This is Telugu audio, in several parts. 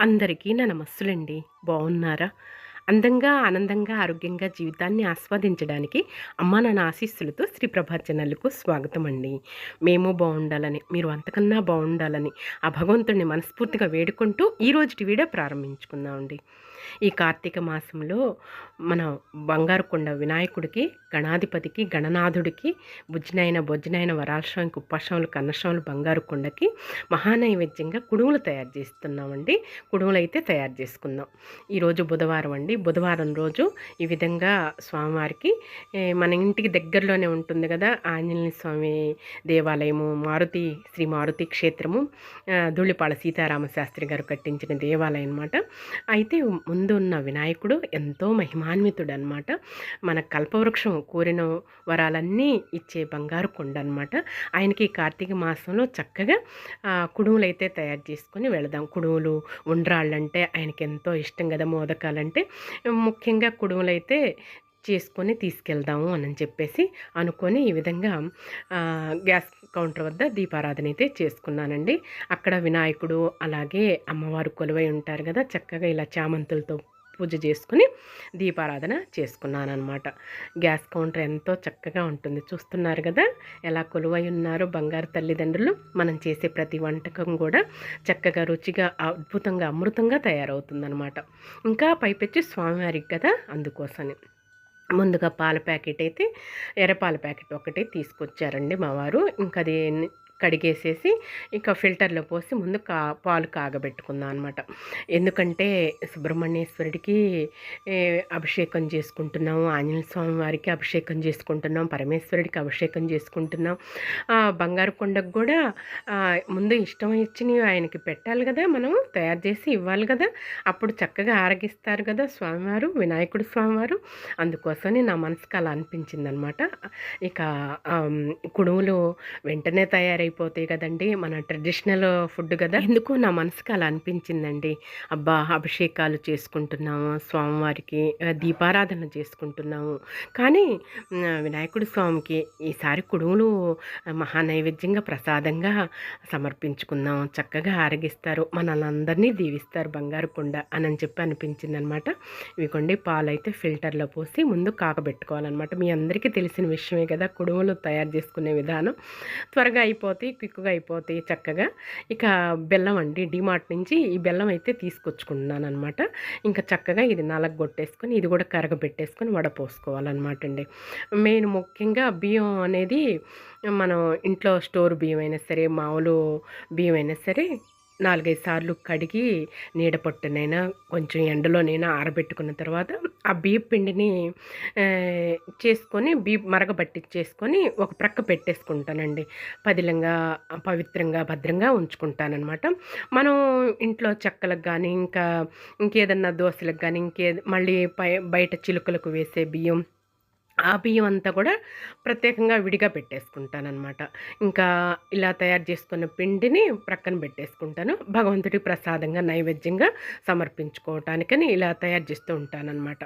అందరికీ నా నమస్సులండి. బాగున్నారా అందంగా ఆనందంగా ఆరోగ్యంగా జీవితాన్ని ఆస్వాదించడానికి అమ్మ నాన్న ఆశీస్సులతో శ్రీ ప్రభా ఛానల్కు స్వాగతం అండి మేము బాగుండాలని మీరు అంతకన్నా బాగుండాలని ఆ భగవంతుడిని మనస్ఫూర్తిగా వేడుకుంటూ ఈరోజుటి వీడియో ప్రారంభించుకుందామండి. ఈ కార్తీక మాసంలో మన బంగారుకొండ వినాయకుడికి గణాధిపతికి గణనాథుడికి బుజ్జినైన బొజ్జినైన వరాలస్వామికి ఉపాశ్రములు కన్నస్వాములు బంగారు కొండకి మహానైవేద్యంగా కుడుములు తయారు చేస్తున్నామండి. కుడుములు అయితే తయారు చేసుకుందాం. ఈరోజు బుధవారం అండి. బుధవారం రోజు ఈ విధంగా స్వామివారికి మన ఇంటికి దగ్గరలోనే ఉంటుంది కదా ఆంజనేయ స్వామి దేవాలయము మారుతి శ్రీ మారుతి క్షేత్రము ధూళిపాళ సీతారామ శాస్త్రి గారు కట్టించిన దేవాలయం అనమాట అయితే ముందు ఉన్న వినాయకుడు ఎంతో మహిమాన్వితుడు అనమాట మన కల్పవృక్షం కోరిన వరాలన్నీ ఇచ్చే బంగారు కొండ అనమాట ఆయనకి కార్తీక మాసంలో చక్కగా కుడుములు అయితే తయారు చేసుకొని వెళదాం. కుడుములు ఉండ్రాళ్ళంటే ఆయనకి ఎంతో ఇష్టం కదా మోదకాలంటే. ముఖ్యంగా కుడుములు అయితే చేసుకొని తీసుకెళ్దాము అని చెప్పేసి అనుకొని ఈ విధంగా గ్యాస్ కౌంటర్ వద్ద దీపారాధన అయితే చేసుకున్నానండి. అక్కడ వినాయకుడు అలాగే అమ్మవారు కొలువై ఉంటారు కదా చక్కగా ఇలా చామంతులతో పూజ చేసుకుని దీపారాధన చేసుకున్నానమాట గ్యాస్ కౌంటర్ ఎంతో చక్కగా ఉంటుంది. చూస్తున్నారు కదా ఎలా కొలువై ఉన్నారు బంగారు తల్లిదండ్రులు. మనం చేసే ప్రతి వంటకం కూడా చక్కగా రుచిగా అద్భుతంగా అమృతంగా తయారవుతుందనమాట ఇంకా పైపెచ్చి స్వామివారికి కదా అందుకోసమే ముందుగా పాల ప్యాకెట్ అయితే ఎర్రపాల ప్యాకెట్ ఒకటి తీసుకొచ్చారండి మా వారు. ఇంకా అది కడిగేసేసి ఇంకా ఫిల్టర్లో పోసి ముందు కా పాలు కాగబెట్టుకుందాం అనమాట ఎందుకంటే సుబ్రహ్మణ్యేశ్వరుడికి అభిషేకం చేసుకుంటున్నాము ఆంజనేయ స్వామి వారికి అభిషేకం చేసుకుంటున్నాం పరమేశ్వరుడికి అభిషేకం చేసుకుంటున్నాం. ఆ, బంగారు కొండకు కూడా ముందు ఇష్టం ఇచ్చినవి ఆయనకి పెట్టాలి కదా మనం తయారు చేసి ఇవ్వాలి కదా. అప్పుడు చక్కగా ఆరగిస్తారు కదా స్వామివారు వినాయకుడు స్వామివారు. అందుకోసమని నా మనసుకు అలా అనిపించింది అనమాట ఇక ఆమ్, కుడుములు వెంటనే అయిపోతాయి కదండి మన ట్రెడిషనల్ ఫుడ్ కదా. ఎందుకు నా మనసుకు అలా అనిపించిందండి. అబ్బా అభిషేకాలు చేసుకుంటున్నాము స్వామివారికి దీపారాధన చేసుకుంటున్నాము. కానీ వినాయకుడి స్వామికి ఈసారి కుడుములు మహా నైవేద్యంగా ప్రసాదంగా సమర్పించుకుందాం. చక్కగా ఆరగిస్తారు. మనల్ని దీవిస్తారు బంగారు కొండ అని అని చెప్పి అనిపించింది అనమాట ఇవిగోండి పాలు అయితే ఫిల్టర్లో పోసి ముందు కాకబెట్టుకోవాలన్నమాట మీ అందరికీ తెలిసిన విషయమే కదా కుడుములు తయారు చేసుకునే విధానం. త్వరగా అయిపోతాయి క్విక్గా అయిపోతాయి చక్కగా. ఇక బెల్లం అండి డిమార్ట్ నుంచి ఈ బెల్లం అయితే తీసుకొచ్చుకుంటున్నాను అనమాట ఇంకా చక్కగా ఇది నలగొట్టేసుకొని ఇది కూడా కరగబెట్టేసుకొని వడపోసుకోవాలన్నమాట అండి. మెయిన్ ముఖ్యంగా బియ్యం అనేది మనం ఇంట్లో స్టోర్ బియ్యం అయినా సరే మామూలు బియ్యం అయినా సరే నాలుగైదు సార్లు కడిగి నీడ పట్టునైనా కొంచెం ఎండలోనైనా ఆరబెట్టుకున్న తర్వాత ఆ బియ్య పిండిని చేసుకొని బియ్య మరగబట్టించేసుకొని ఒక ప్రక్క పెట్టేసుకుంటానండి. పదిలంగా పవిత్రంగా భద్రంగా ఉంచుకుంటానమాట మనం ఇంట్లో చెక్కలకు కానీ ఇంకా ఇంకేదన్నా దోశలకు కానీ ఇంకే మళ్ళీ పై బయట చిలుకలకు వేసే బియ్యం ఆ బియ్యం అంతా కూడా ప్రత్యేకంగా విడిగా పెట్టేసుకుంటానమాట ఇంకా ఇలా తయారు చేసుకున్న పిండిని ప్రక్కన పెట్టేసుకుంటాను. భగవంతుడి ప్రసాదంగా నైవేద్యంగా సమర్పించుకోవటానికని ఇలా తయారు చేస్తూ ఉంటానన్నమాట.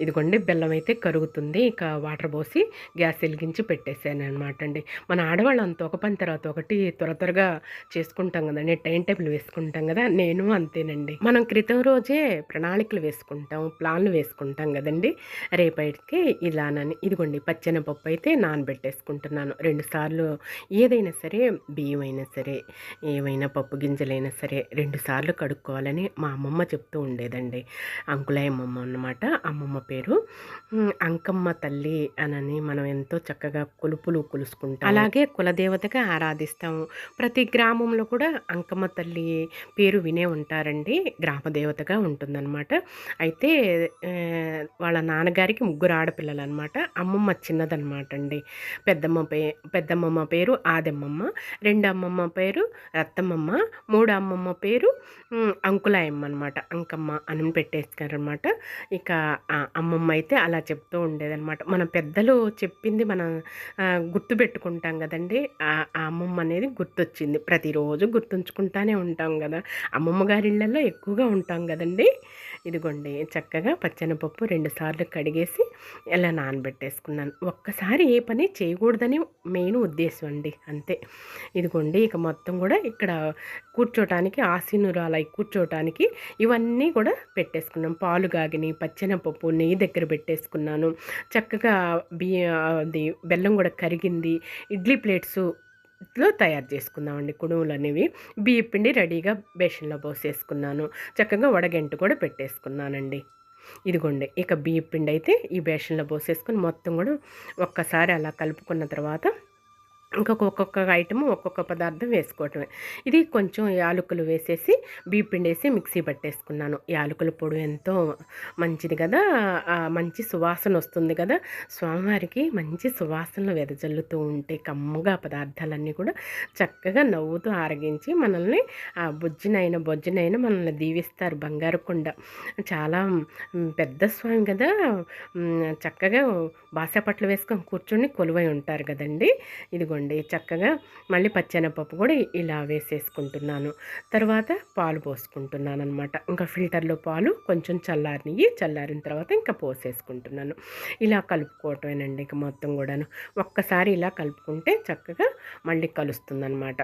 ఇదిగోండి బెల్లం అయితే కరుగుతుంది. ఇక వాటర్ పోసి గ్యాస్ వెలిగించి పెట్టేసాను అనమాట అండి. మన ఆడవాళ్ళు అంత ఒక పని తర్వాత ఒకటి త్వర త్వరగా చేసుకుంటాం కదండి. టైం టేబుల్ వేసుకుంటాం కదా నేను అంతేనండి. మనం క్రితం రోజే ప్రణాళికలు వేసుకుంటాం ప్లాన్లు వేసుకుంటాం కదండి. రేపటికి ఇలానని ఇదిగోండి పచ్చెనపప్పు అయితే నానబెట్టేసుకుంటున్నాను. రెండుసార్లు ఏదైనా సరే బియ్యం అయినా సరే ఏవైనా పప్పు గింజలైనా సరే రెండు సార్లు కడుక్కోవాలని మా అమ్మమ్మ చెప్తూ ఉండేదండి. అంకులాయమ్మమ్మ అన్నమాట. అమ్మమ్మ పేరు. అంకమ్మ తల్లి అనని మనం ఎంతో చక్కగా కొలుపులు కొలుసుకుంటాం అలాగే కులదేవతగా ఆరాధిస్తాము. ప్రతి గ్రామంలో కూడా అంకమ్మ తల్లి పేరు వినే ఉంటారండి. గ్రామదేవతగా ఉంటుందన్నమాట. అయితే వాళ్ళ నాన్నగారికి ముగ్గురు ఆడపిల్లలు అనమాట అమ్మమ్మ చిన్నదనమాట అండి పెద్దమ్మ పే పెద్దమ్మమ్మ పేరు ఆదమ్మమ్మ రెండు అమ్మమ్మ పేరు రత్తమ్మమ్మ మూడు అమ్మమ్మ పేరు అంకులాయమ్మ అనమాట అంకమ్మ అని పెట్టేసుకారనమాట ఇక ఆ అమ్మమ్మ అయితే అలా చెప్తూ ఉండేదన్నమాట. మన పెద్దలు చెప్పింది మనం గుర్తు పెట్టుకుంటాం కదండి. ఆ ఆ అమ్మమ్మ అనేది గుర్తొచ్చింది. ప్రతిరోజు గుర్తుంచుకుంటానే ఉంటాం కదా. అమ్మమ్మ గారి ఇళ్ళల్లో ఎక్కువగా ఉంటాం కదండి. ఇదిగోండి చక్కగా పచ్చెనపప్పు రెండుసార్లు కడిగేసి ఇలా నానబెట్టేసుకున్నాను. ఒక్కసారి ఏ పని చేయకూడదని మెయిన్ ఉద్దేశం అండి అంతే. ఇదిగోండి ఇక మొత్తం కూడా ఇక్కడ కూర్చోటానికి ఆసీనురాలై కూర్చోటానికి ఇవన్నీ కూడా పెట్టేసుకున్నాం. పాలు గాగిని పచ్చెనపప్పు నెయ్యి దగ్గర పెట్టేసుకున్నాను. చక్కగా బియ్య అది బెల్లం కూడా కరిగింది. ఇడ్లీ ప్లేట్స్ లో తయారు చేసుకుందామండి కుడుములు అనేవి బియ్య పిండి రెడీగా బేషన్లో పోసేసుకున్నాను. చక్కగా వడగంటు కూడా పెట్టేసుకున్నానండి. ఇదిగోండి ఇక బియ్య పిండి అయితే ఈ బేషన్లో పోసేసుకొని మొత్తం కూడా ఒక్కసారి అలా కలుపుకున్న తర్వాత ఇంకొక ఒక్కొక్క ఐటమ్ ఒక్కొక్క పదార్థం వేసుకోవటమే. ఇది కొంచెం యాలకులు వేసేసి బీపిండి వేసి మిక్సీ పట్టేసుకున్నాను. యాలకుల పొడి ఎంతో మంచిది కదా. మంచి సువాసన వస్తుంది కదా. స్వామివారికి మంచి సువాసనలు వెదజల్లుతూ ఉంటే కమ్మగా పదార్థాలన్నీ కూడా చక్కగా నవ్వుతూ ఆరగించి మనల్ని ఆ బుజ్జినైన బొజ్జినైన మనల్ని దీవిస్తారు బంగారు కొండ. చాలా పెద్ద స్వామి కదా. చక్కగా బాసాపట్లు వేసుకొని కూర్చొని కొలువై ఉంటారు కదండి. ఇదిగో వేసుకోండి చక్కగా మళ్ళీ పచ్చెనపప్పు కూడా ఇలా వేసేసుకుంటున్నాను. తర్వాత పాలు పోసుకుంటున్నాను అనమాట ఇంకా ఫిల్టర్లో పాలు కొంచెం చల్లారినవి చల్లారిన తర్వాత ఇంకా పోసేసుకుంటున్నాను. ఇలా కలుపుకోవటమేనండి ఇంకా మొత్తం కూడాను. ఒక్కసారి ఇలా కలుపుకుంటే చక్కగా మళ్ళీ కలుస్తుందనమాట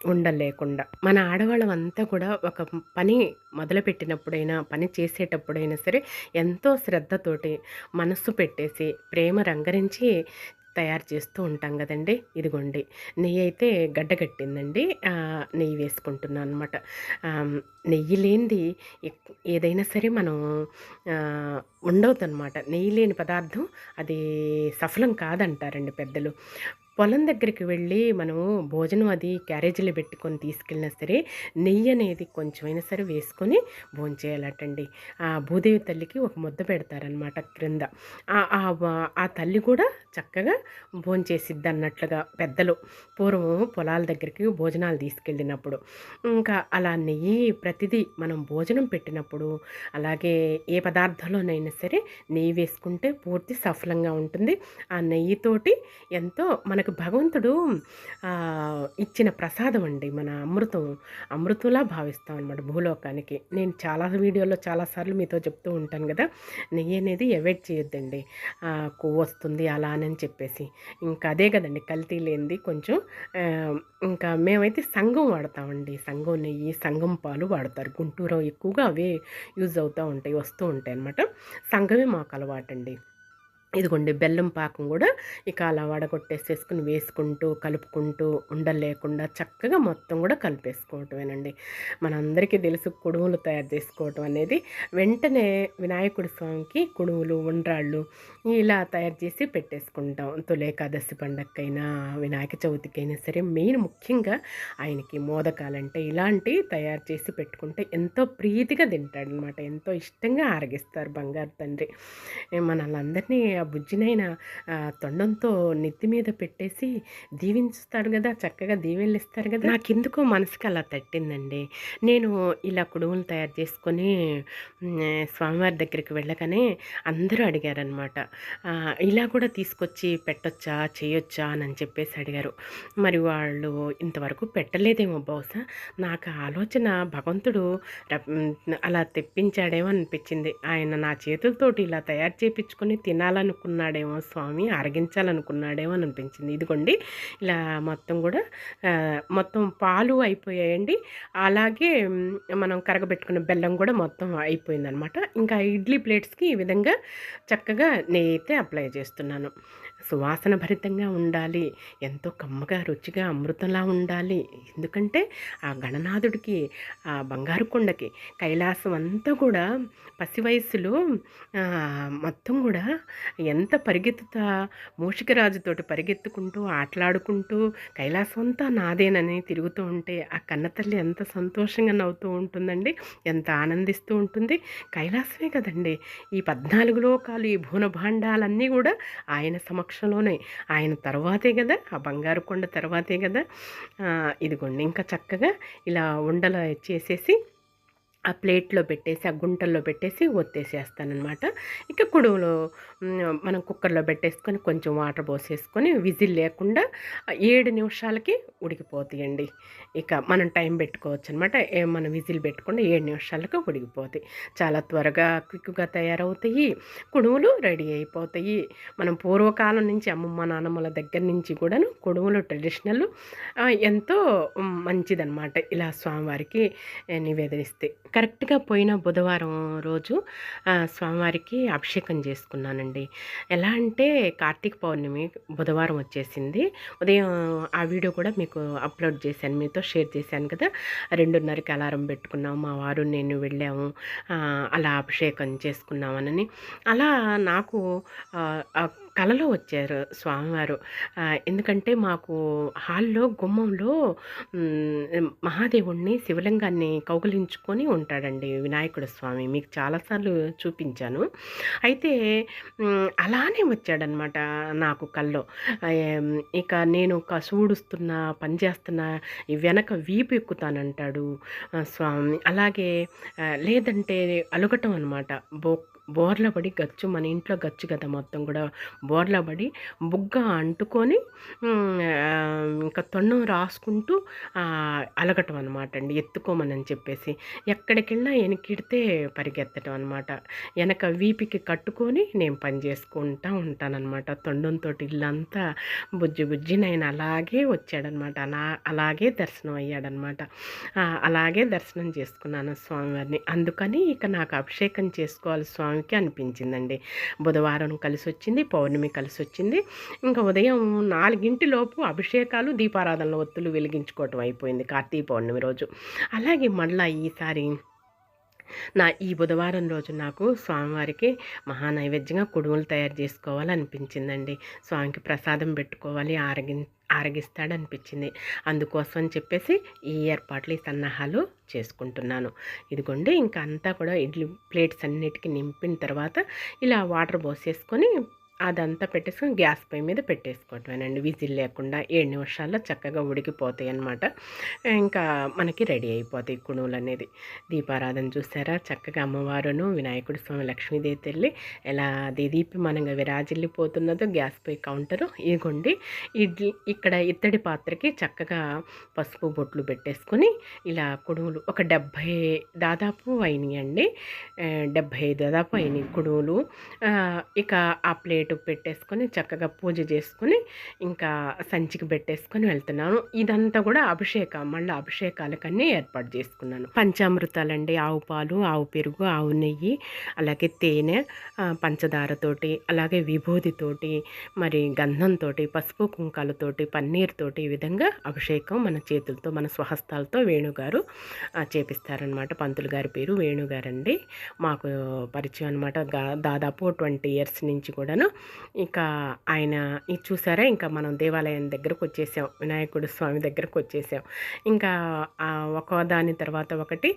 ఉండలేకుండా. మన ఆడవాళ్ళం అంతా కూడా ఒక పని మొదలుపెట్టినప్పుడైనా పని చేసేటప్పుడైనా సరే ఎంతో శ్రద్ధతోటి మనస్సు పెట్టేసి ప్రేమ రంగరించి తయారు చేస్తూ ఉంటాం కదండి. ఇదిగోండి. నెయ్యి అయితే గడ్డ కట్టిందండి. నెయ్యి వేసుకుంటున్నాను అనమాట నెయ్యి లేనిది ఏదైనా సరే మనం ఉండవుతుంది నెయ్యి లేని పదార్థం అది సఫలం కాదంటారండి పెద్దలు. పొలం దగ్గరికి వెళ్ళి మనము భోజనం అది క్యారేజీలో పెట్టుకొని తీసుకెళ్ళినా సరే నెయ్యి అనేది కొంచెమైనా సరే వేసుకొని భోంచేయాలటండి. ఆ భూదేవి తల్లికి ఒక ముద్ద పెడతారనమాట క్రింద. ఆ తల్లి కూడా చక్కగా భోంచేసిద్ది అన్నట్లుగా పెద్దలు పూర్వం పొలాల దగ్గరికి భోజనాలు తీసుకెళ్ళినప్పుడు. ఇంకా అలా నెయ్యి ప్రతిదీ మనం భోజనం పెట్టినప్పుడు అలాగే ఏ పదార్థంలోనైనా సరే నెయ్యి వేసుకుంటే పూర్తి సఫలంగా ఉంటుంది. ఆ నెయ్యితోటి ఎంతో మనకు మనకు భగవంతుడు ఇచ్చిన ప్రసాదం అండి మన అమృతం. అమృతంలా భావిస్తాం అనమాట భూలోకానికి. నేను చాలా వీడియోలో చాలాసార్లు మీతో చెప్తూ ఉంటాను కదా నెయ్యి అనేది అవాయిడ్ చేయొద్దండి. కొవ్వు వస్తుంది అలా అని చెప్పేసి. ఇంకా అదే కదండి కల్తీ లేనిది కొంచెం ఇంకా మేమైతే సంఘం వాడతామండి. సంఘం నెయ్యి సంఘం పాలు వాడతారు. గుంటూరు ఎక్కువగా అవే యూజ్ అవుతూ ఉంటాయి వస్తూ ఉంటాయి అనమాట సంఘమే మాకు అలవాటండి. ఇదిగోండి బెల్లం పాకం కూడా ఇక అలా వడగొట్టేసేసుకుని వేసుకుంటూ కలుపుకుంటూ ఉండలేకుండా చక్కగా మొత్తం కూడా కలిపేసుకోవటమేనండి. మనందరికీ తెలుసు కుడుములు తయారు చేసుకోవటం అనేది వెంటనే వినాయకుడి స్వామికి కుడుములు ఉండ్రాళ్ళు ఇలా తయారు చేసి పెట్టేసుకుంటాం. తులేకాదశి పండగకైనా వినాయక చవితికైనా సరే మెయిన్ ముఖ్యంగా ఆయనకి మోదకాలంటే ఇలాంటివి తయారు చేసి పెట్టుకుంటే ఎంతో ప్రీతిగా తింటాడనమాట. ఎంతో ఇష్టంగా ఆరగిస్తారు బంగారు తండ్రి. మనల్ని ఆ బుజ్జినైన తొండంతో నెత్తి మీద పెట్టేసి దీవించుతాడు కదా చక్కగా దీవెళ్ళిస్తారు ఇస్తారు కదా నాకెందుకో మనసుకి అలా తట్టిందండి. నేను ఇలా కుడుములు తయారు చేసుకొని స్వామివారి దగ్గరికి వెళ్ళగానే అందరూ అడిగారనమాట ఇలా కూడా తీసుకొచ్చి పెట్టొచ్చా చేయొచ్చా అని చెప్పేసి అడిగారు. మరి వాళ్ళు ఇంతవరకు పెట్టలేదేమో బహుశా నాకు ఆలోచన భగవంతుడు అలా తెప్పించాడేమో అనిపించింది. ఆయన నా చేతులతోటి ఇలా తయారు చేయించుకొని తినాలని అనుకున్నాడేమో స్వామి అరగించాలనుకున్నాడేమో అని అనిపించింది. ఇదిగోండి ఇలా మొత్తం కూడా మొత్తం పాలు అయిపోయాయండి. అలాగే మనం కరగబెట్టుకున్న బెల్లం కూడా మొత్తం అయిపోయిందనమాట. ఇంకా ఇడ్లీ ప్లేట్స్కి ఈ విధంగా చక్కగా నెయ్యి అయితే అప్లై చేస్తున్నాను. సువాసన భరితంగా ఉండాలి. ఎంతో కమ్మగా రుచిగా అమృతంలా ఉండాలి. ఎందుకంటే ఆ గణనాథుడికి ఆ బంగారు కొండకి కైలాసం అంతా కూడా పసి వయస్సులో మొత్తం కూడా ఎంత పరిగెత్తుతా మూషికరాజుతోటి పరిగెత్తుకుంటూ ఆటలాడుకుంటూ కైలాసం అంతా నాదేనని తిరుగుతూ ఉంటే ఆ కన్నతల్లి ఎంత సంతోషంగా నవ్వుతూ ఉంటుందండి. ఎంత ఆనందిస్తూ ఉంటుంది. కైలాసమే కదండి. ఈ పద్నాలుగు లోకాలు ఈ భూనభాండాలన్నీ కూడా ఆయన సమక్షంలోనే ఆయన తర్వాతే కదా ఆ బంగారు కొండ తర్వాతే కదా ఇదిగోండి ఇంకా చక్కగా ఇలా ఉండలు చేసేసి ఆ ప్లేట్‌లో పెట్టేసి, ఆ గుంటల్లో పెట్టేసి ఒత్తేసేస్తాననమాట. ఇక కుడుములు మనం కుక్కర్‌లో పెట్టేసుకొని కొంచెం వాటర్ పోసేసుకొని విజిల్ లేకుండా ఏడు నిమిషాలకి ఉడికిపోతాయండి. ఇక మనం టైం పెట్టుకోవచ్చనమాట. ఏ మనం విజిల్ పెట్టుకుంటే ఏడు నిమిషాలకు ఉడికిపోతాయి. చాలా త్వరగా క్విక్‌గా తయారవుతాయి. కుడుములు రెడీ అయిపోతాయి. మనం పూర్వకాలం నుంచి అమ్మమ్మ, నాన్నమ్మల దగ్గర నుంచి కూడాను కుడుములు ట్రెడిషనల్ ఎంతో మంచిదన్నమాట మంచిదనమాట. ఇలా స్వామివారికి ఆహ్, నివేదనిస్తే. కరెక్ట్‌గా పోయిన బుధవారం రోజు స్వామివారికి అభిషేకం చేసుకున్నానండి. ఎలా అంటే కార్తీక పౌర్ణమి బుధవారం వచ్చేసింది. ఉదయం ఆ వీడియో కూడా మీకు అప్‌లోడ్ చేశాను. మీతో షేర్ చేశాను కదా! 2:30కి అలారం పెట్టుకున్నాం. మా వారు, నేను వెళ్ళాము. అలా అభిషేకం చేసుకున్నామనని. అలా నాకు కలలో వచ్చారు స్వామివారు. ఎందుకంటే మాకు హాల్‌లో గుమ్మంలో మహాదేవుణ్ణి శివలింగాన్ని కౌగులించుకొని ఉంటాడండి వినాయకుడు స్వామి. మీకు చాలాసార్లు చూపించాను. అయితే అలానే వచ్చాడనమాట నాకు కల్లో. ఇక నేను కసువుడుస్తున్నా, పని చేస్తున్నా వెనక వీపు ఎక్కుతానంటాడు స్వామి. అలాగే లేదంటే అలుగటం అనమాట. బో బోర్ల పడి గచ్చు మన ఇంట్లో గచ్చు కదా మొత్తం కూడా బోర్ల పడి బుగ్గ అంటుకొని ఇంకా తొండం రాసుకుంటూ అలగటం అనమాట అండి. ఎత్తుకోమనని చెప్పేసి. ఎక్కడికెళ్ళినా వెనకిడితే పరిగెత్తటం అనమాట. వెనక వీపికి కట్టుకొని నేను పని చేసుకుంటా ఉంటానన్నమాట తొండంతోటి ఇల్లంతా బుజ్జి బుజ్జినయన అలాగే వచ్చాడనమాట. అలా అలాగే దర్శనం అయ్యాడనమాట. అలాగే దర్శనం చేసుకున్నాను స్వామివారిని. అందుకని ఇక నాకు అభిషేకం చేసుకోవాలి స్వామి స్వామికి అనిపించిందండి. బుధవారం కలిసి వచ్చింది పౌర్ణమి కలిసి వచ్చింది ఇంకా ఉదయం నాలుగింటిలోపు అభిషేకాలు, దీపారాధనల ఒత్తులు వెలిగించుకోవటం అయిపోయింది కార్తీక పౌర్ణమి రోజు. అలాగే మళ్ళీ ఈసారి నా ఈ బుధవారం రోజు నాకు స్వామివారికి మహా నైవేద్యంగా కుడుములు తయారు చేసుకోవాలనిపించిందండి. స్వామికి ప్రసాదం పెట్టుకోవాలి, ఆరగి ఆరగిస్తాడనిపించింది. అందుకోసం అని చెప్పేసి ఈ ఏర్పాట్లు, ఈ సన్నాహాలు చేసుకుంటున్నాను. ఇదిగోండి ఇంకా అంతా కూడా ఇడ్లీ ప్లేట్స్ అన్నిటికి నింపిన తర్వాత ఇలా వాటర్ పోసేసుకొని అదంతా పెట్టేసుకొని గ్యాస్ పొయ్యి మీద పెట్టేసుకోవటమేనండి. విజిల్ లేకుండా ఏడు నిమిషాల్లో చక్కగా ఉడికిపోతాయి అనమాట ఇంకా మనకి రెడీ అయిపోతాయి కుడుములనేది. దీపారాధన చూసారా చక్కగా అమ్మవారును, వినాయకుడు స్వామి, లక్ష్మీదేవి తల్లి ఎలా దేదీప్యమానంగా విరాజిల్లిపోతున్నదో గ్యాస్ పొయ్యి కౌంటరు. ఇగొండి ఇడ్లీ ఇక్కడ ఇత్తడి పాత్రకి చక్కగా పసుపు బొట్లు పెట్టేసుకొని ఇలా కుడుములు ఒక 70 దాదాపు అయినాయండి. ఆహ్, 75 దాదాపు అయినాయి కుడుములు. ఇక ఆ ప్లేట్ పెట్టేసుకొని చక్కగా పూజ చేసుకొని ఇంకా సంచికి పెట్టేసుకొని వెళ్తున్నాను. ఇదంతా కూడా అభిషేకం మళ్ళీ అభిషేకాలకన్నీ ఏర్పాటు చేసుకున్నాను. పంచామృతాలండి. ఆవు పాలు, ఆవు పెరుగు, ఆవు నెయ్యి, అలాగే తేనె, పంచదారతోటి, అలాగే విభూదితోటి, మరి గంధంతో పసుపు కుంకాలతోటి, పన్నీరుతోటి ఈ విధంగా అభిషేకం మన చేతులతో, మన స్వహస్తాలతో వేణుగారు చేపిస్తారనమాట. పంతులు గారి పేరు వేణుగారండి. మాకు పరిచయం అనమాట. దాదాపు 20 ఇయర్స్ నుంచి కూడాను. ఇక ఆయన ఇది చూసారా ఇంకా మనం దేవాలయం దగ్గరకొచ్చేసాం. వినాయకుడు స్వామి దగ్గరకు వచ్చేసాం ఇంకా ఒక దాని తర్వాత ఒకటి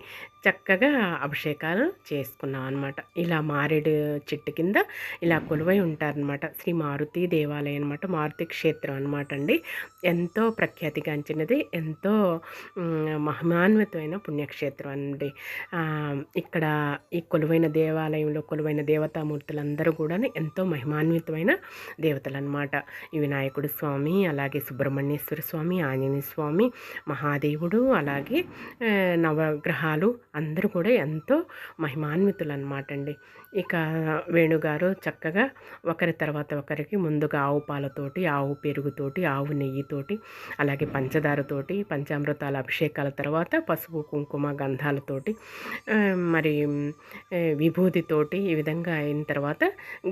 చక్కగా అభిషేకాలు చేసుకున్నాం అనమాట. ఇలా మారేడు చెట్టు కింద ఇలా కొలువై ఉంటారనమాట. శ్రీ మారుతి దేవాలయం అనమాట. మారుతి క్షేత్రం అనమాట అండి. ఎంతో ప్రఖ్యాతిగాంచినది. ఎంతో మహిమాన్వితమైన పుణ్యక్షేత్రం అండి. ఇక్కడ ఈ కొలువైన దేవాలయంలో కొలువైన దేవతామూర్తులందరూ కూడా ఎంతో మహిమాన్వితమైన దేవతలనమాట. ఈ వినాయకుడు స్వామి, అలాగే సుబ్రహ్మణ్యేశ్వర స్వామి, ఆంజనేయ స్వామి, మహాదేవుడు, అలాగే నవగ్రహాలు అందరూ కూడా ఎంతో మహిమాన్వితులు అనమాట అండి. ఇక వేణుగారు చక్కగా ఒకరి తర్వాత ఒకరికి ముందుగా ఆవు పాలతోటి, ఆవు పెరుగుతోటి, ఆవు నెయ్యితోటి, అలాగే పంచదారతోటి, పంచామృతాల అభిషేకాల తర్వాత పసుపు, కుంకుమ, గంధాలతోటి మరి విభూతితోటి విభూదితోటి ఈ విధంగా అయిన తర్వాత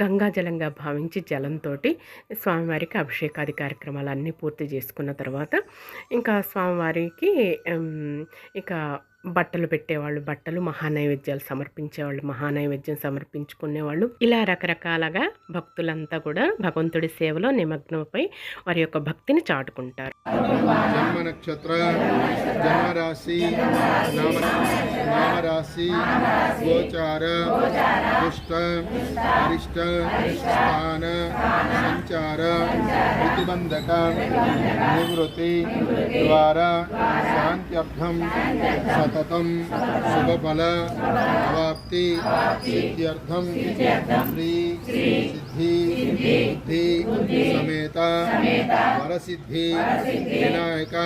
గంగాజలంగా భావించి జలంతోటి స్వామివారికి అభిషేకాది కార్యక్రమాలన్నీ పూర్తి చేసుకున్న తర్వాత ఇంకా స్వామివారికి ఇక బట్టలు పెట్టేవాళ్ళు బట్టలు, మహానైవేద్యాలు సమర్పించేవాళ్ళు మహానైవేద్యం సమర్పించుకునేవాళ్ళు. ఇలా రకరకాలుగా భక్తులంతా కూడా భగవంతుడి సేవలో నిమగ్నమై వారి యొక్క భక్తిని చాటుకుంటారు. జన్మ నక్షత్ర జన్మ రాశి నామ నామ రాశి రాశి గోచార దుష్ట అరిష్ట స్థాన సంచార ప్రతిబంధక నివృత్తి ద్వారా శాంత్యర్థం సతతం सततम शुभफल प्राप्ति सिद्ध्यर्थम श्री सिद्धि बुद्धि समेता वर सिद्धि विनायका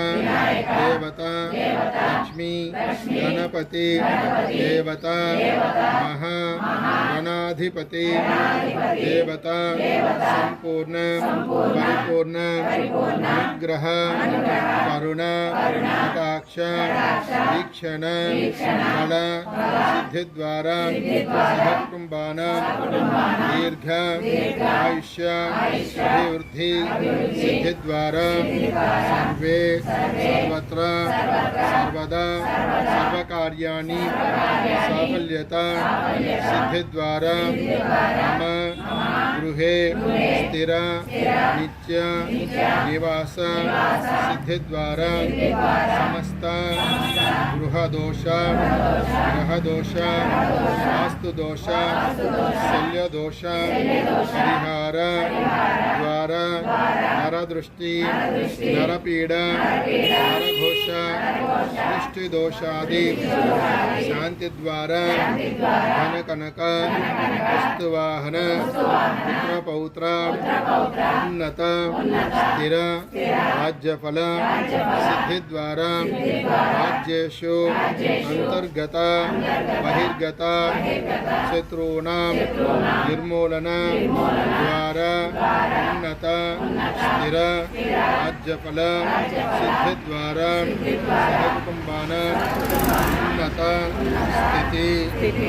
देवता लक्ष्मी गणपति देवता महा गणाधिपति देवता संपूर्ण परिपूर्ण अनुग्रह करुणा कटाक्ष दीक्षा फल सिद्धिद्वारा सहकुटुम्बानां दीर्घ आयुष्य अभिवृद्धि सिद्धिद्वारा सर्वे सर्वत्र सर्वदा सर्वकार्याणि साफल्यता सिद्धिद्वारा मम गृह स्थिर नित्य निवास सिद्धिद्वारा समस्त गृह ग्रहदोष ग्रहदोष वास्तुदोष शल्यदोष हरिहार द्वार नरदृष्टि, नरपीड, नरघोष दृष्टिदोषादि घन कनक वस्तुवाहन, पुत्रपौत्र, उन्नत, स्थिर, राज्यफल, सिद्धिद्वार राज्यु అంతర్గత బహిర్గత శత్రూణాం నిర్మూలన ద్వారా ఉన్నత స్థిర రాజ్యఫల సిద్ధి ద్వారా ఉన్నత స్థితి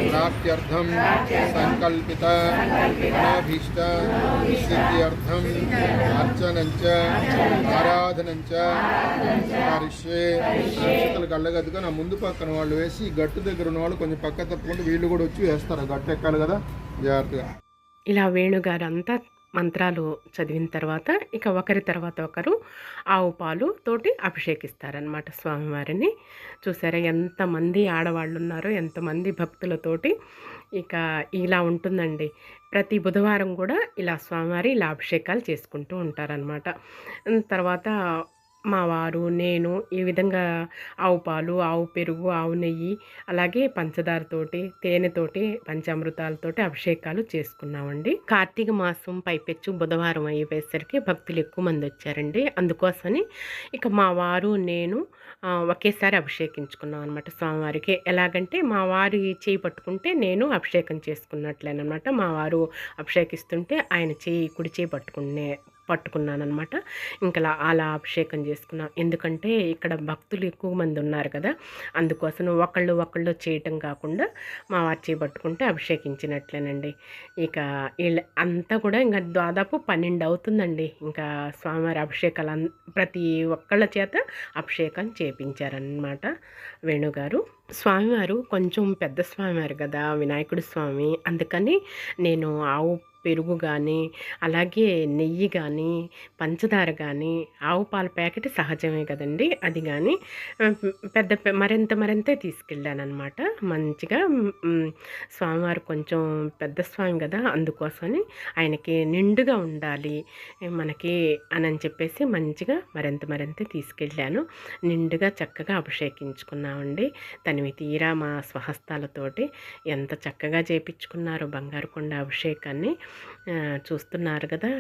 ప్రాప్త్యర్థం సంకల్పిత అనాభీష్ట సిద్ధ్యర్థం అర్చనంచ ఆరాధనంచ కరిష్యే నక్షత్రాలు నా ముందు పక్కన వాళ్ళు వేసి గట్టు దగ్గర ఉన్న వాళ్ళు కొంచెం పక్క తప్పుకుంటూ వీళ్ళు కూడా వచ్చి వేస్తారు. గట్టు ఎక్కాలి కదా? జాగ్రత్తగా. ఇలా వేణుగారు అంతా మంత్రాలు చదివిన తర్వాత ఇక ఒకరి తర్వాత ఒకరు ఆవు పాలు తోటి అభిషేకిస్తారనమాట స్వామివారిని. చూసారా ఎంతమంది ఆడవాళ్ళు ఉన్నారో ఎంతమంది భక్తులతోటి ఇక ఇలా ఉంటుందండి. ప్రతి బుధవారం కూడా ఇలా స్వామివారి ఇలా అభిషేకాలు చేసుకుంటూ ఉంటారనమాట తర్వాత మా వారు నేను ఈ విధంగా ఆవు పాలు ఆవు పెరుగు ఆవు నెయ్యి అలాగే పంచదారతోటి తేనెతోటి పంచామృతాలతోటి అభిషేకాలు చేసుకున్నామండి. కార్తీక మాసం పైపెచ్చు బుధవారం అయ్యేసరికి భక్తులు ఎక్కువ మంది వచ్చారండి. అందుకోసమని ఇక మా వారు నేను ఒకేసారి అభిషేకించుకున్నాం అనమాట స్వామివారికి. ఎలాగంటే మా వారు చేయి పట్టుకుంటే నేను అభిషేకం చేసుకున్నట్లేనమాట మా వారు అభిషేకిస్తుంటే ఆయన చేయి కుడి చేయి పట్టుకునే పట్టుకున్నానమాట ఇంకా అలా అలా అభిషేకం చేసుకున్నాం. ఎందుకంటే ఇక్కడ భక్తులు ఎక్కువ మంది ఉన్నారు కదా. అందుకోసం ఒకళ్ళు ఒకళ్ళు చేయటం కాకుండా మా వారు పట్టుకుంటే అభిషేకించినట్లేనండి. ఇక వీళ్ళ అంతా కూడా ఇంకా దాదాపు పన్నెండు అవుతుందండి. ఇంకా స్వామివారి అభిషేకాలు ప్రతి ఒక్కళ్ళ చేత అభిషేకం చేపించారనమాట వేణుగారు. స్వామివారు కొంచెం పెద్ద స్వామివారు కదా వినాయకుడు స్వామి. అందుకని నేను ఆవు పెరుగు కానీ అలాగే నెయ్యి కానీ పంచదార కానీ ఆవు పాల ప్యాకెట్ సహజమే కదండి. అది కానీ పెద్ద మరింత మరింత మరింతే అనమాట మంచిగా స్వామివారు కొంచెం పెద్ద స్వామి కదా అందుకోసమని ఆయనకి నిండుగా ఉండాలి. మనకి అని అని చెప్పేసి మంచిగా మరింత మరింత తీసుకెళ్ళాను. నిండుగా చక్కగా అభిషేకించుకున్నామండి. తనివి తీరా మా స్వహస్తాలతోటి ఎంత చక్కగా చేపించుకున్నారు బంగారు కొండ అభిషేకాన్ని చూస్తున్నారు కదా.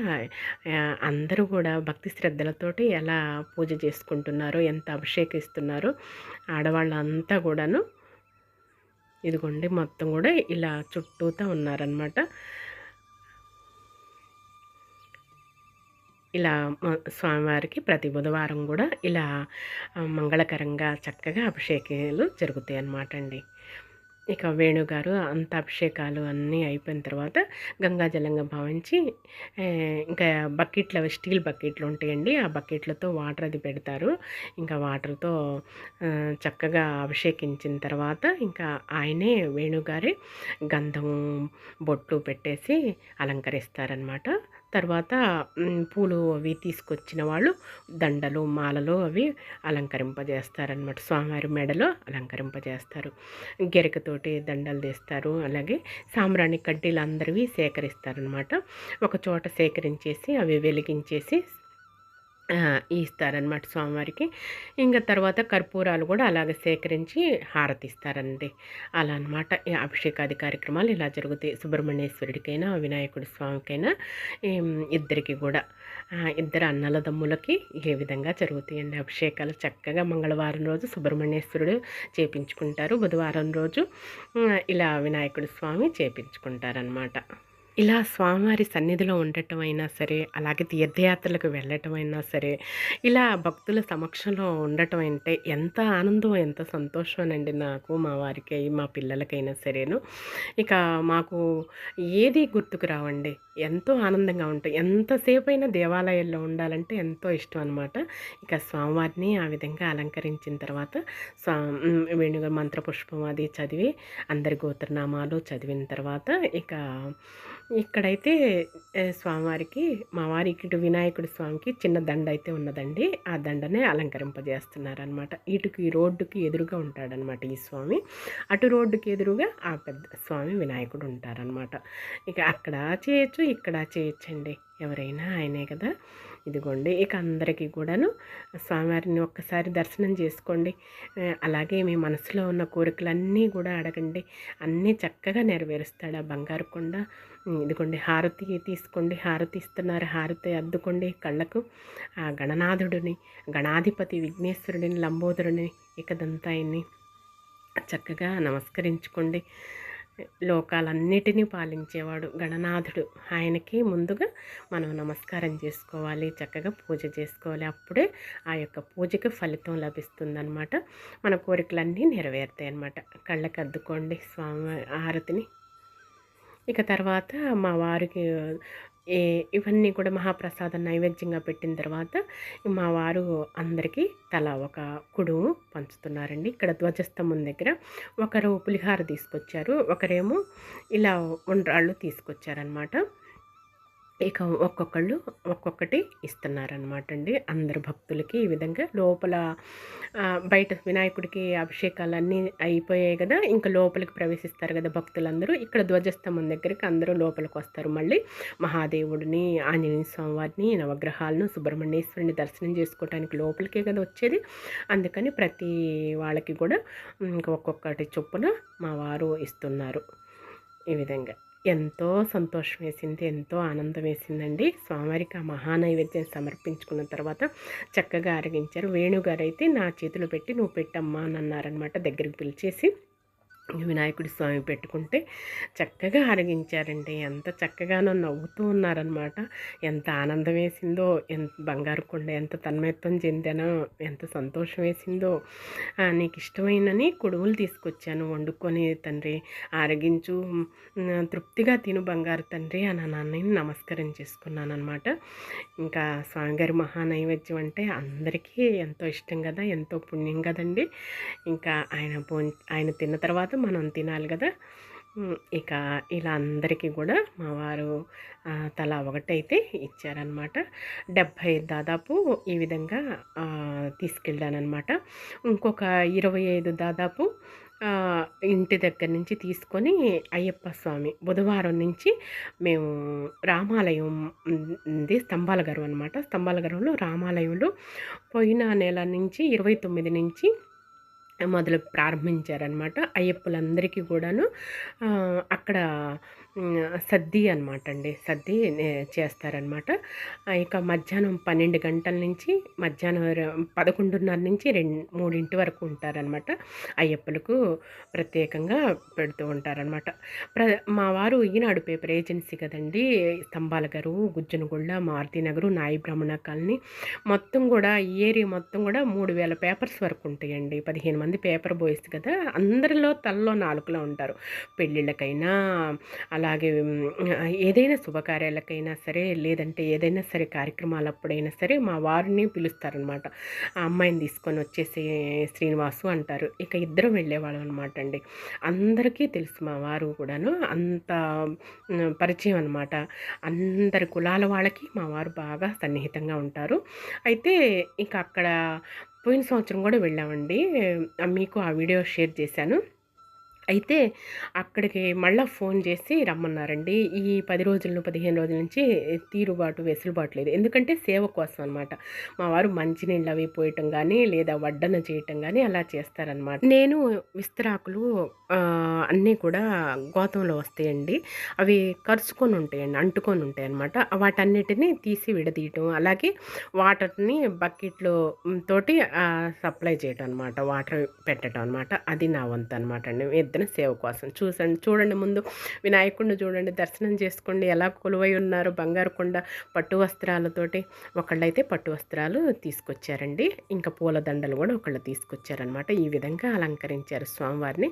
అందరూ కూడా భక్తి శ్రద్ధలతోటి ఎలా పూజ చేసుకుంటున్నారో ఎంత అభిషేకిస్తున్నారో ఆడవాళ్ళంతా కూడాను. ఇదిగోండి మొత్తం కూడా ఇలా చుట్టూతా ఉన్నారనమాట ఇలా స్వామివారికి ప్రతి బుధవారం కూడా ఇలా మంగళకరంగా చక్కగా అభిషేకాలు జరుగుతాయి అన్నమాట అండి ఇక వేణుగారు అంత అభిషేకాలు అన్నీ అయిపోయిన తర్వాత గంగాజలంగా భావించి ఇంకా బకెట్లు అవి స్టీల్ బకెట్లు ఉంటాయండి. ఆ బకెట్లతో వాటర్ అది పెడతారు. ఇంకా వాటర్తో చక్కగా అభిషేకించిన తర్వాత ఇంకా ఆయనే వేణుగారి గంధం బొట్లు పెట్టేసి అలంకరిస్తారనమాట తర్వాత పూలు అవి తీసుకొచ్చిన వాళ్ళు దండలు మాలలు అవి అలంకరింపజేస్తారనమాట స్వామివారి మెడలో అలంకరింపజేస్తారు. గెరకతోటి దండలు తీస్తారు. అలాగే సాంబ్రాణి కడ్డీలు అందరివి సేకరిస్తారనమాట ఒక చోట సేకరించేసి అవి వెలిగించేసి ఇస్తారనమాట స్వామివారికి. ఇంకా తర్వాత కర్పూరాలు కూడా అలాగే సేకరించి హారతి ఇస్తారండి అలా అనమాట ఈ అభిషేకాది కార్యక్రమాలు ఇలా జరుగుతాయి. సుబ్రహ్మణ్యేశ్వరుడికైనా వినాయకుడి స్వామికైనా ఇద్దరికి కూడా. ఇద్దరు అన్నల దమ్ములకి ఏ విధంగా జరుగుతాయండి అభిషేకాలు? చక్కగా మంగళవారం రోజు సుబ్రహ్మణ్యేశ్వరుడు చేపించుకుంటారు. బుధవారం రోజు ఇలా వినాయకుడి స్వామి చేపించుకుంటారనమాట ఇలా స్వామివారి సన్నిధిలో ఉండటం అయినా సరే అలాగే తీర్థయాత్రలకు వెళ్ళటం అయినా సరే ఇలా భక్తుల సమక్షంలో ఉండటం అంటే ఎంత ఆనందం ఎంత సంతోషం అండి నాకు మా వారికి మా పిల్లలకైనా సరేను. ఇక మాకు ఏది గుర్తుకు రావండి ఎంతో ఆనందంగా ఉంటాయి ఎంతసేపు అయినా దేవాలయాల్లో ఉండాలంటే ఎంతో ఇష్టం అనమాట ఇక స్వామివారిని ఆ విధంగా అలంకరించిన తర్వాత స్వా వేణుగ మంత్రపుష్పం అది చదివి అందరి గోత్రనామాలు చదివిన తర్వాత ఇక ఇక్కడైతే స్వామివారికి మా వారికి ఇటు వినాయకుడి స్వామికి చిన్న దండ అయితే ఉన్నదండి. ఆ దండనే అలంకరింపజేస్తున్నారనమాట ఇటుకి రోడ్డుకి ఎదురుగా ఉంటాడనమాట ఈ స్వామి. అటు రోడ్డుకి ఎదురుగా ఆ పెద్ద స్వామి వినాయకుడు ఉంటారనమాట ఇక అక్కడ చేయొచ్చు ఇక్కడ చేయొచ్చండి. ఎవరైనా ఆయనే కదా. ఇదిగోండి. ఇక అందరికీ కూడాను స్వామివారిని ఒక్కసారి దర్శనం చేసుకోండి. అలాగే మీ మనసులో ఉన్న కోరికలన్నీ కూడా అడగండి. అన్నీ చక్కగా నెరవేరుస్తాడు ఆ బంగారు కొండ. ఇదిగోండి హారతి తీసుకోండి. హారతి ఇస్తున్నారు. హారతి అద్దుకోండి కళ్ళకు. ఆ గణనాథుడిని గణాధిపతి విఘ్నేశ్వరుడిని లంబోదరుని ఇకదంతా ఆయన్ని చక్కగా నమస్కరించుకోండి. లోకాలన్నిటినీ పాలించేవాడు గణనాథుడు. ఆయనకి ముందుగా మనం నమస్కారం చేసుకోవాలి చక్కగా పూజ చేసుకోవాలి. అప్పుడే ఆ యొక్క పూజకి ఫలితం లభిస్తుందన్నమాట. మన కోరికలన్నీ నెరవేరుతాయి అన్నమాట. కళ్ళకి అద్దుకోండి స్వామి హారతిని ఇక తర్వాత మా వారికి ఇవన్నీ కూడా మహాప్రసాదం నైవేద్యంగా పెట్టిన తర్వాత మా వారు అందరికీ తలా ఒక కుడుము పంచుతున్నారండి. ఇక్కడ ధ్వజస్తంభం దగ్గర ఒకరు పులిహార తీసుకొచ్చారు ఒకరేమో ఇలా ఉండ్రాళ్ళు తీసుకొచ్చారనమాట ఇక ఒక్కొక్కళ్ళు ఒక్కొక్కటి ఇస్తున్నారనమాట అండి అందరు భక్తులకి ఈ విధంగా లోపల బయట వినాయకుడికి అభిషేకాలన్నీ అయిపోయాయి కదా ఇంకా లోపలికి ప్రవేశిస్తారు కదా భక్తులందరూ. ఇక్కడ ధ్వజస్తంభం దగ్గరికి అందరూ లోపలికి వస్తారు. మళ్ళీ మహాదేవుడిని ఆంజనేయ స్వామివారిని నవగ్రహాలను సుబ్రహ్మణ్యేశ్వరుని దర్శనం చేసుకోవడానికి లోపలికే కదా వచ్చేది. అందుకని ప్రతి వాళ్ళకి కూడా ఇంకా ఒక్కొక్కటి చొప్పున మా వారు ఇస్తున్నారు ఈ విధంగా. ఎంతో సంతోషం వేసింది ఎంతో ఆనందం వేసిందండి స్వామివారికి ఆ మహానైవేద్యం సమర్పించుకున్న తర్వాత చక్కగా అరగించారు. వేణుగారు అయితే నా చేతిలో పెట్టి నువ్వు పెట్టమ్మా అని అన్నారనమాట దగ్గరికి పిలిచేసి వినాయకుడి స్వామి పెట్టుకుంటే చక్కగా అరగించారండి ఎంత చక్కగానో నవ్వుతూ ఉన్నారనమాట ఎంత ఆనందం వేసిందో ఎంత బంగారు కొండ ఎంత తన్మయత్వం చెందానో ఎంత సంతోషం వేసిందో. నీకు ఇష్టమైనని కొడువులు తీసుకొచ్చాను. వండుకొని తండ్రి ఆరగించు తృప్తిగా తిను బంగారు తండ్రి అని నాన్నని నమస్కారం చేసుకున్నాను అనమాట ఇంకా స్వామిగారి మహానైవేద్యం అంటే అందరికీ ఎంతో ఇష్టం కదా ఎంతో పుణ్యం కదండి. ఇంకా ఆయన ఆయన తిన్న తర్వాత మనం తినాలి కదా. ఇక ఇలా అందరికీ కూడా మా వారు తలా ఒకటైతే ఇచ్చారనమాట డెబ్భై దాదాపు ఈ విధంగా తీసుకెళ్ళానమాట ఇంకొక ఇరవై ఐదు దాదాపు ఇంటి దగ్గర నుంచి తీసుకొని అయ్యప్ప స్వామి బుధవారం నుంచి మేము రామాలయం ఉంది స్తంభాల గర్వం అనమాట స్తంభాల గర్వంలో రామాలయంలో పోయిన నెల నుంచి ఇరవై తొమ్మిది నుంచి మొదలు ప్రారంభించారనమాట అయ్యప్పలందరికీ కూడాను అక్కడ సద్ది అనమాట అండి సద్ది నే- చేస్తారనమాట ఇక మధ్యాహ్నం పన్నెండు గంటల నుంచి మధ్యాహ్నం పదకొండున్నర నుంచి రెండు మూడింటి వరకు ఉంటారనమాట అయ్యప్పలకు ప్రత్యేకంగా పెడుతూ ఉంటారనమాట ప్ర మా వారు ఈనాడు పేపర్ ఏజెన్సీ కదండి స్తంభాల గారు గుజ్జనగుళ్ళ మారుతి నగరు నాయి బ్రాహ్మణ కాలనీ. మొత్తం కూడా ఈ ఏరియా మొత్తం కూడా మూడు వేల పేపర్స్ వరకు ఉంటాయండి. పదిహేను మంది పేపర్ బాయ్స్ కదా అందరిలో తలలో నాలుగులో ఉంటారు. పెళ్ళిళ్ళకైనా అలా అలాగే ఏదైనా శుభకార్యాలకైనా సరే, లేదంటే ఏదైనా సరే కార్యక్రమాలప్పుడైనా సరే మా వారిని పిలుస్తారనమాట. ఆ అమ్మాయిని తీసుకొని వచ్చేసి శ్రీనివాసు అంటారు. ఇక ఇద్దరం వెళ్ళేవాళ్ళం అనమాట అండి. అందరికీ తెలుసు మా వారు కూడాను. అంత పరిచయం అనమాట. అందరి కులాల వాళ్ళకి మా వారు బాగా సన్నిహితంగా ఉంటారు. అయితే ఇక అక్కడ పోయిన సంవత్సరం కూడా వెళ్ళామండి. మీకు ఆ వీడియో షేర్ చేశాను. అయితే అక్కడికి మళ్ళీ ఫోన్ చేసి రమ్మన్నారండి. ఈ పది రోజులను పదిహేను రోజుల నుంచి తీరుబాటు, వెసులుబాటు లేదు. ఎందుకంటే సేవ కోసం అనమాట. మా వారు మంచినీళ్ళు అవి పోయటం కానీ లేదా వడ్డన చేయటం కానీ అలా చేస్తారనమాట. నేను విస్తరాకులు అన్నీ కూడా గోతంలో వస్తాయండి. అవి కరుచుకొని ఉంటాయండి. అంటుకొని ఉంటాయి అనమాట వాటన్నిటిని తీసి విడదీయటం, అలాగే వాటర్‌ని బకెట్‌లో తోటి సప్లై చేయటం అనమాట. వాటర్ పెట్టటం అనమాట. అది నా వంతనమాట అండి. ఇద్దరం సేవ కోసం. చూసండి చూడండి ముందు వినాయకుడిని చూడండి. దర్శనం చేసుకోండి ఎలా కొలువై ఉన్నారు బంగారు కొండ పట్టు వస్త్రాలతోటి. ఒకళ్ళైతే పట్టు వస్త్రాలు తీసుకొచ్చారండి. ఇంకా పూలదండలు కూడా ఒకళ్ళు తీసుకొచ్చారనమాట. ఈ విధంగా అలంకరించారు స్వామివారిని.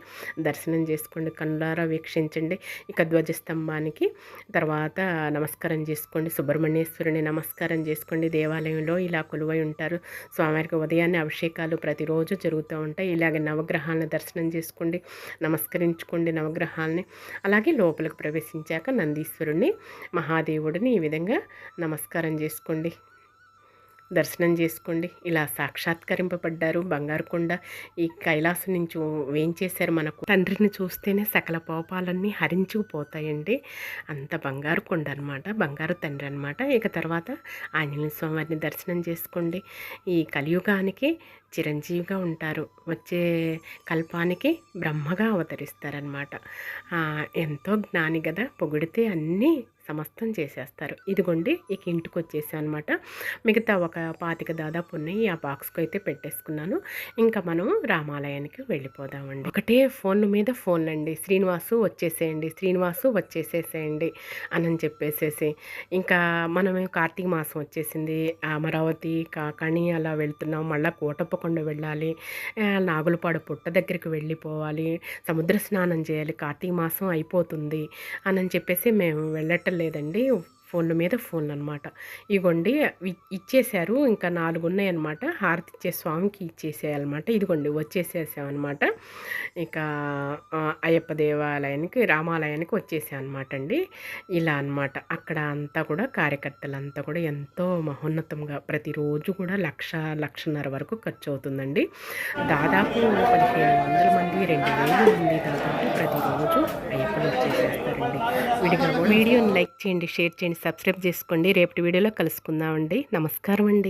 దర్శనం చేసుకోండి. కన్నులారా వీక్షించండి. ఇక ధ్వజస్తంభానికి తర్వాత నమస్కారం చేసుకోండి. సుబ్రహ్మణ్యేశ్వరుని నమస్కారం చేసుకోండి. దేవాలయంలో ఇలా కొలువై ఉంటారు. స్వామివారికి ఉదయాన్నే అభిషేకాలు ప్రతిరోజు జరుగుతూ ఉంటాయి. ఇలాగే నవగ్రహాలను దర్శనం చేసుకోండి. నమస్కరించుకోండి నవగ్రహాలని. అలాగే లోపలికి ప్రవేశించాక నందీశ్వరుడిని, మహాదేవుడిని ఈ విధంగా నమస్కారం చేసుకోండి. దర్శనం చేసుకోండి. ఇలా సాక్షాత్కరింపబడ్డారు. బంగారు కొండ ఈ కైలాసం నుంచి వేయించేశారు మనకు. తండ్రిని చూస్తేనే సకల పాపాలన్నీ హరించుకుపోతాయండి. అంత బంగారు కొండ అనమాట. బంగారు తండ్రి అనమాట. ఇక తర్వాత ఆంజనేయ స్వామివారిని దర్శనం చేసుకోండి. ఈ కలియుగానికి చిరంజీవిగా ఉంటారు. వచ్చే కల్పానికి బ్రహ్మగా అవతరిస్తారనమాట. ఎంతో జ్ఞాని గదా! పొగిడితే అన్నీ సమస్తం చేసేస్తారు. ఇదిగోండి ఇక ఇంటికి వచ్చేసాయి అనమాట మిగతా ఒక 25 దాదాపు ఉన్నాయి. ఆ బాక్స్‌కి అయితే పెట్టేసుకున్నాను. ఇంకా మనం రామాలయానికి వెళ్ళిపోదామండి. ఒకటే ఫోన్‌ల మీద ఫోన్‌లండి. శ్రీనివాసు వచ్చేసేయండి. శ్రీనివాసు వచ్చేసేసేయండి అని చెప్పేసేసి. ఇంకా మనం కార్తీక మాసం వచ్చేసింది. అమరావతి, కాకాణి అలా వెళ్తున్నాం. మళ్ళీ కోటప్పకొండ వెళ్ళాలి. నాగులపాడు పుట్ట దగ్గరికి వెళ్ళిపోవాలి. సముద్ర స్నానం చేయాలి. కార్తీక మాసం అయిపోతుంది అనని చెప్పేసి మేము వెళ్ళటం లేదండి. ఫోన్‌ల మీద ఫోన్‌లనమాట. ఇగోండి ఇదిగోండి ఇచ్చేశారు. ఇంకా నాలుగు ఉన్నాయన్నమాట. హారతి ఇచ్చే స్వామికి ఇచ్చేసేయాలన్నమాట. ఇదిగోండి వచ్చేసేసామనమాట. ఇక అయ్యప్ప దేవాలయానికి, రామాలయానికి వచ్చేసామన్నమాట అండి. ఇలా అనమాట. అక్కడ అంతా కూడా కార్యకర్తలంతా కూడా ఎంతో మహోన్నతంగా ప్రతిరోజు కూడా లక్ష లక్షన్నర వరకు ఖర్చు అవుతుందండి దాదాపు 1500 మంది, 2000 మంది దాదాపు ప్రతిరోజు అయ్యప్పని వచ్చేసేస్తారండి. విడిగా వీడియోని లైక్ చేయండి, షేర్ చేయండి, సబ్స్క్రైబ్ చేసుకోండి. రేపటి వీడియోలో కలుసుకుందామండి. నమస్కారం అండి.